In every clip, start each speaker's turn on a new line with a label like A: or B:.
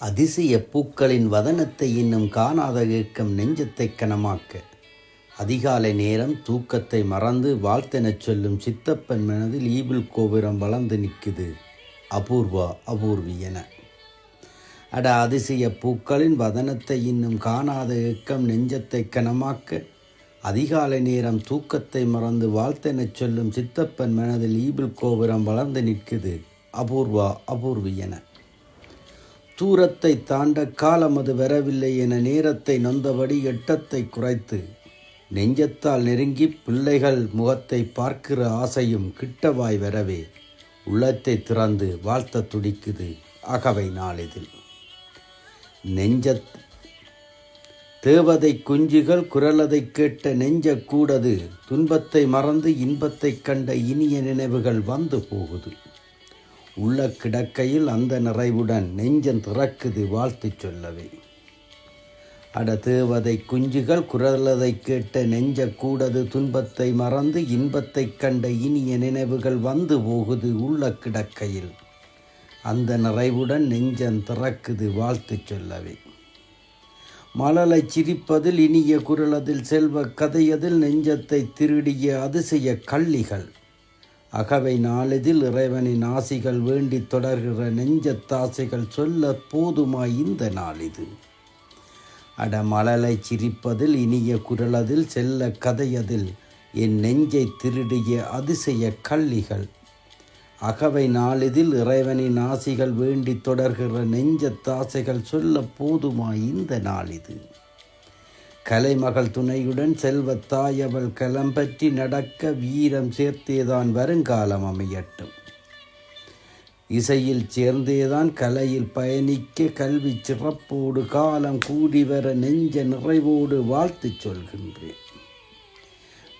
A: அதிசய பூக்களின் வதனத்தை இன்னும் காணாத ஏக்கம் நெஞ்சத்தை கனமாக்க. அதிகாலை நேரம் தூக்கத்தை மறந்து வாழ்த்தெனச் சொல்லும் சித்தப்பன் மனதில் ஈபிள் கோபுரம் வளர்ந்து நிற்குது. அபூர்வா அபூர்வி என. அட அதிசய பூக்களின் வதனத்தை இன்னும் காணாத ஏக்கம் நெஞ்சத்தை கனமாக்க. அதிகாலை நேரம் தூக்கத்தை மறந்து வாழ்த்தெனச் சொல்லும் சித்தப்பன் மனதில் ஈபிள் கோபுரம் வளர்ந்து நிற்குது. அபூர்வா அபூர்வி என. தூரத்தை தாண்ட காலம் அது வரவில்லை என நேரத்தை நொந்தபடி எட்டத்தை குறைத்து நெஞ்சத்தால் நெருங்கி பிள்ளைகள் முகத்தை பார்க்கிற ஆசையும் கிட்டவாய் வரவே உள்ளத்தை திறந்து வாழ்த்த துடிக்குது அகவை நாளிதில். நெஞ்ச தேவதை குஞ்சுகள் குரலதை கேட்ட நெஞ்ச கூடது துன்பத்தை மறந்து இன்பத்தை கண்ட இனிய நினைவுகள் வந்து போகுது. உள்ள கிடக்கையில் அந்த நிறைவுடன் நெஞ்சம் திறக்குது வாழ்த்து சொல்லவே. அட தேவதை குஞ்சுகள் குரலதை கேட்ட நெஞ்ச கூடது துன்பத்தை மறந்து இன்பத்தை கண்ட இனிய நினைவுகள் வந்து போகுது உள்ள கிடக்கையில். அந்த நிறைவுடன் நெஞ்சம் திறக்குது வாழ்த்து சொல்லவே. மலலை சிரிப்பதில் இனிய குரலதில் செல்வ கதையதில் நெஞ்சத்தை திருடிய அதிசய கள்ளிகள். அகவை நாளிதில் இறைவனின் ஆசிகள் வேண்டி தொடர்கிற நெஞ்சத்தாசைகள் சொல்ல போதுமாய் இந்த நாளிது. அடமலலை சிரிப்பதில் இனிய குரலதில் செல்ல கதையதில் என் நெஞ்சை திருடிய அதிசய கள்ளிகள். அகவை நாளிதில் இறைவனின் ஆசிகள் வேண்டி தொடர்கிற நெஞ்சத்தாசைகள் சொல்ல போதுமாய் இந்த நாளிது. கலைமகள் துணையுடன் செல்வத்தாய் அவள் களம்பற்றி நடக்க வீரம் சேர்த்தேதான் வருங்காலம் அமையட்டும். இசையில் சேர்ந்தேதான் கலையில் பயணிக்க கல்வி சிறப்போடு காலம் கூடி வர நெஞ்ச நிறைவோடு வாழ்த்துச் சொல்கின்றேன்.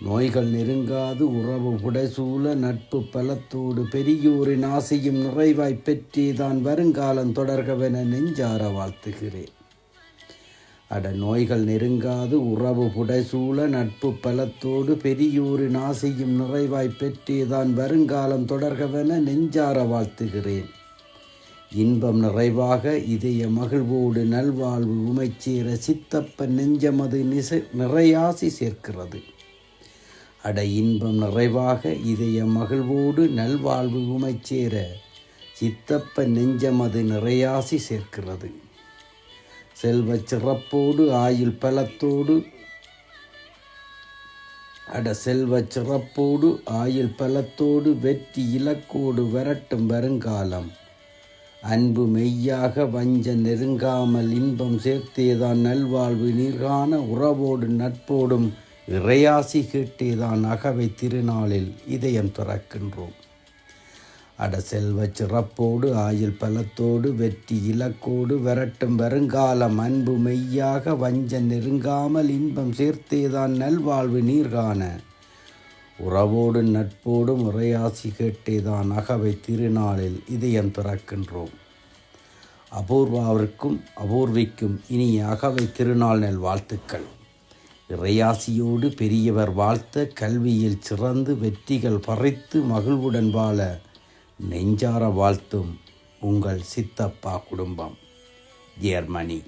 A: நோய்கள் நெருங்காது உறவு புடைசூழ நட்பு பலத்தோடு பெரியோரின் ஆசையும் நிறைவாய் பெற்றேதான் வருங்காலம் தொடர்கவென நெஞ்சார வாழ்த்துகிறேன். அட நோய்கள் நெருங்காது உறவு புடைசூழ நட்பு பலத்தோடு பெரியோரின் ஆசையும் நிறைவாய் பெற்றேதான் வருங்காலம் தொடர்கவென நெஞ்சார வாழ்த்துகிறேன். இன்பம் நிறைவாக இதய மகிழ்வோடு நல்வாழ்வு உமைச்சேர சித்தப்பன் நெஞ்சமது நிசை நிறையாசி சேர்க்கிறது. அட இன்பம் நிறைவாக இதய மகிழ்வோடு நல்வாழ்வு உமைச்சேர சித்தப்பன் நெஞ்சமது நிறையாசி சேர்க்கிறது. செல்வ சிறப்போடு ஆயுள் பலத்தோடு. அட செல்வ சிறப்போடு ஆயுள் பலத்தோடு வெற்றி இலக்கோடு வரட்டும் வருங்காலம். அன்பு மெய்யாக வஞ்ச நெருங்காமல் இன்பம் சேர்த்தேதான் நல்வாழ்வு நீர்கான உறவோடு நட்போடும் இறையாசி கேட்டேதான் அகவை திருநாளில் இதயம் துறக்கின்றோம். அட செல்வ சிறப்போடு ஆயுள் பலத்தோடு வெற்றி இலக்கோடு வரட்டும் வருங்காலம் அன்பு மெய்யாக வஞ்ச நெருங்காமல் இன்பம் சேர்த்தேதான் நல்வாழ்வு நீர்காண. உறவோடு நட்போடும் முறையாசி கேட்டேதான் அகவை திருநாளில் இதயம் பிறக்கின்றோம். அபூர்வாவிற்கும் அபூர்விக்கும் இனிய அகவை திருநாள் நெல் வாழ்த்துக்கள். இறையாசியோடு பெரியவர் வாழ்த்த கல்வியில் சிறந்து வெற்றிகள் பறித்து மகிழ்வுடன் வாழ நெஞ்சார வாழ்த்தும் உங்கள் சித்தப்பா குடும்பம் ஜெர்மனி.